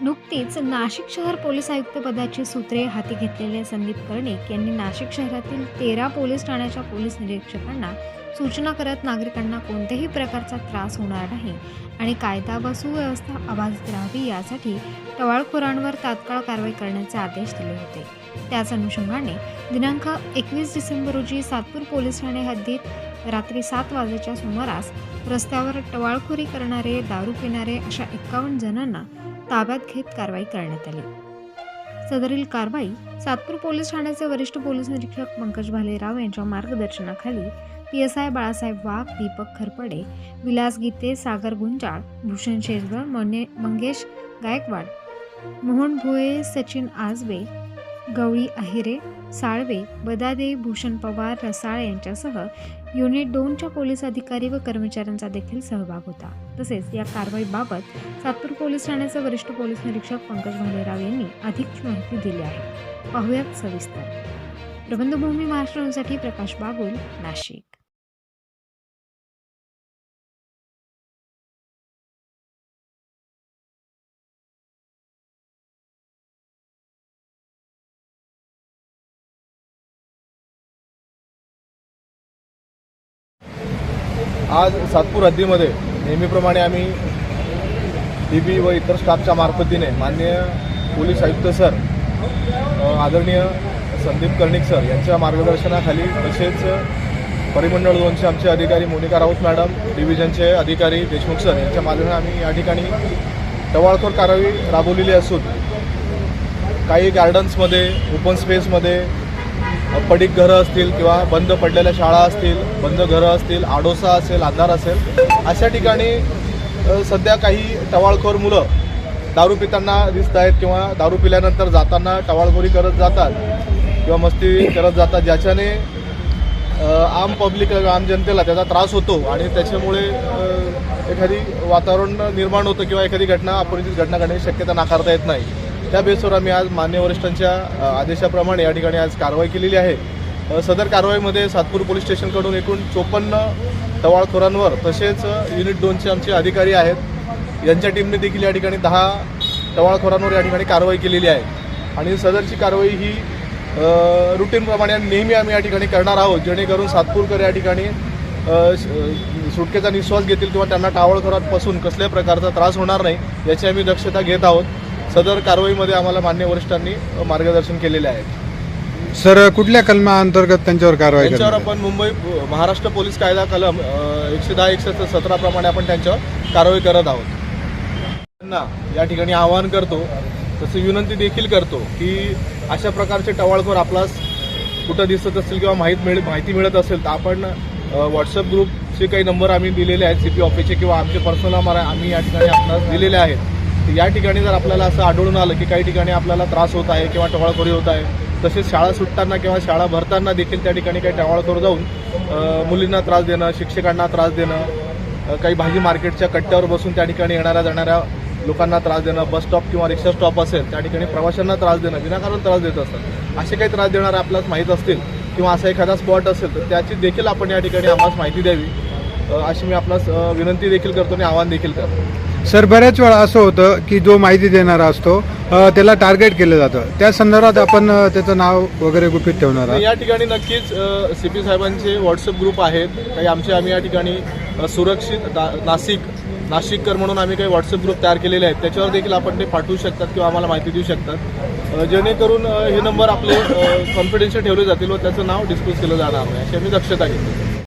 नुकतीच नाशिक शहर पोलीस आयुक्त पदाची सूत्रे हाती घेतलेले संदीप कर्णिक यांनी नाशिक शहरातील तेरा पोलीस ठाण्याच्या पोलीस निरीक्षकांना सूचना करत नागरिकांना कोणत्याही प्रकारचा त्रास होणार नाही आणि कायदा व सुव्यवस्था अबाधित राहावी यासाठी टवाळखोरांवर तात्काळ कारवाई करण्याचे आदेश दिले होते. त्याच अनुषंगाने दिनांक एकवीस डिसेंबर रोजी सातपूर पोलीस ठाणे हद्दीत रात्री सात वाजेच्या सुमारास रस्त्यावर टवाळखोरी करणारे दारू पिणारे अशा एक्कावन्न जणांना ताब्यात घेत कारवाई करण्यात आली. सदरील कारवाई सातपूर पोलीस ठाण्याचे वरिष्ठ पोलीस निरीक्षक पंकज भालेराव यांच्या मार्गदर्शनाखाली P S I Balasaheb Wagh Deepak Kharpade Vilas Gite Sagar Gunjal Bhushan Shejwal Mane Mangesh Gaikwad Mohan भुये Sachin Ajbe Gawali Ahire Salve Badade Bhushan Pawar Rasal यांच्यासह युनिट दोनच्या पोलीस अधिकारी व कर्मचाऱ्यांचा देखील सहभाग होता. तसेच या कारवाईबाबत सातपूर पोलीस ठाण्याचे वरिष्ठ पोलीस निरीक्षक पंकज भालेराव यांनी अधिक माहिती दिली आहे. पाहुयात सविस्तर. प्रबंधभूमी महाराष्ट्रांसाठी प्रकाश बागुल नाशिक. आज सातपूर हद्दीमध्ये नेहमीप्रमाणे आम्ही डी बी व इतर स्टाफच्या मार्फतीने माननीय पोलीस आयुक्त सर आदरणीय संदीप कर्णिक सर यांच्या मार्गदर्शनाखाली तसेच परिमंडळ दोनचे आमचे अधिकारी मोनिका राऊत मॅडम डिव्हिजनचे अधिकारी देशमुख सर यांच्या माध्यमातून आम्ही या ठिकाणी टवाळखोर कारवाई राबवलेली असून काही गार्डन्समध्ये ओपन स्पेसमध्ये पडीक घरं असतील किंवा बंद पडलेल्या शाळा असतील बंद घरं असतील आडोसा असेल अंधार असेल अशा ठिकाणी सध्या काही टवाळखोर मुलं दारू पिताना दिसत आहेत किंवा दारू पिल्यानंतर जाताना टवाळखोरी करत जातात किंवा मस्ती करत जातात ज्याच्याने आम पब्लिक आम जनतेला त्याचा त्रास होतो आणि त्याच्यामुळे एखादी वातावरण निर्माण होतं किंवा एखादी घटना अपरिचित घटना घडण्याची शक्यता नाकारता येत नाही. त्या बेसवर आम्ही आज मान्य वरिष्ठांच्या आदेशाप्रमाणे या ठिकाणी आज कारवाई केलेली आहे. सदर कारवाईमध्ये सातपूर पोलीस स्टेशनकडून एकूण चोपन्न टवाळखोरांवर तसेच युनिट दोनचे आमचे अधिकारी आहेत. यांच्या टीमने देखील या ठिकाणी दहा टवाळखोरांवर या ठिकाणी कारवाई केलेली आहे. आणि सदरची कारवाई ही रुटीनप्रमाणे आणि नेहमी आम्ही या ठिकाणी करणार आहोत. जेणेकरून सातपूरकर या ठिकाणी सुटकेचा निश्वास घेतील किंवा त्यांना टावळखोरांपासून कसल्याही प्रकारचा त्रास होणार नाही याची आम्ही दक्षता घेत आहोत. सदर कारवाईमध्ये आम्हाला मान्य वरिष्ठांनी मार्गदर्शन केलेले आहे. सर कुठल्या कलमा अंतर्गत त्यांच्यावर कारवाई त्यांच्यावर करणार आपण मुंबई महाराष्ट्र पोलीस कायदा कलम एकशे दहा एकशे सतरा प्रमाणे आपण त्यांच्यावर कारवाई करत आहोत. त्यांना या ठिकाणी आवाहन करतो तसं विनंती देखील करतो की अशा प्रकारचे टवाळखोर आपलास कुठं दिसत असतील किंवा माहीत मिळ माहिती मिळत असेल तर आपण व्हॉट्सअप ग्रुपचे काही नंबर आम्ही दिलेले आहेत सी पी ऑफिसचे किंवा आमचे पर्सनल नंबर आम्ही या ठिकाणी आपणास दिलेले आहेत. तर या ठिकाणी जर आपल्याला असं आढळून आलं की काही ठिकाणी आपल्याला त्रास होत आहे किंवा टवाळखोरी होत आहे तसेच शाळा सुटताना किंवा शाळा भरताना देखील त्या ठिकाणी काही टवाळखोर जाऊन मुलींना त्रास देणं शिक्षकांना त्रास देणं काही भाजी मार्केटच्या कट्ट्यावर बसून त्या ठिकाणी येणाऱ्या जाणाऱ्या लोकांना त्रास देणं बस स्टॉप किंवा रिक्षा स्टॉप असेल त्या ठिकाणी प्रवाशांना त्रास देणं विनाकारण त्रास देत असतात. असे काही त्रास देणारे आपल्यास माहीत असतील किंवा असा एखादा स्पॉट असेल तर त्याची देखील आपण या ठिकाणी आम्हाला माहिती द्यावी. अशी मी आपणास विनंती देखील करतो आणि आवाहन देखील करतो. सर बऱ्याच वेळा असं होतं की जो माहिती देणारा असतो त्याला टार्गेट केलं जातं. त्या संदर्भात आपण त्याचं नाव वगैरे गुपित ठेवणार आहात या ठिकाणी नक्कीच सी पी साहेबांचे व्हॉट्सअप ग्रुप आहेत. काही आमचे आम्ही या ठिकाणी सुरक्षित नाशिक नाशिककर म्हणून आम्ही काही व्हॉट्सअप ग्रुप तयार केलेले आहेत. त्याच्यावर देखील आपण ते पाठवू शकतात किंवा आम्हाला माहिती देऊ शकतात. जेणेकरून हे नंबर आपले कॉन्फिडेन्शियल ठेवले जातील व त्याचं नाव डिस्क्लोज केलं जाणार नाही अशी आम्ही दक्षता घेतो